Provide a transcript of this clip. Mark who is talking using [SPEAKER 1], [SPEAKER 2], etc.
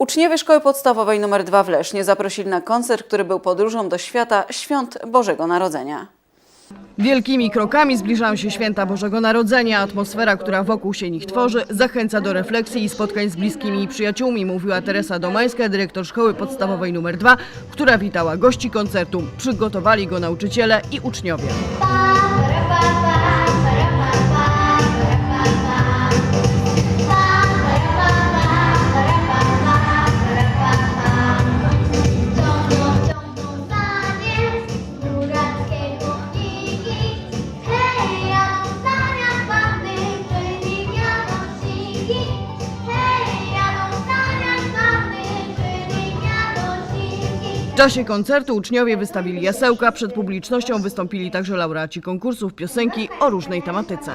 [SPEAKER 1] Uczniowie Szkoły Podstawowej nr 2 w Lesznie zaprosili na koncert, który był podróżą do świata świąt Bożego Narodzenia.
[SPEAKER 2] Wielkimi krokami zbliżają się święta Bożego Narodzenia. Atmosfera, która wokół się nich tworzy, zachęca do refleksji i spotkań z bliskimi i przyjaciółmi, mówiła Teresa Domańska, dyrektor Szkoły Podstawowej nr 2, która witała gości koncertu. Przygotowali go nauczyciele i uczniowie. Czasie koncertu uczniowie wystawili jasełka, przed publicznością wystąpili także laureaci konkursów piosenki o różnej tematyce.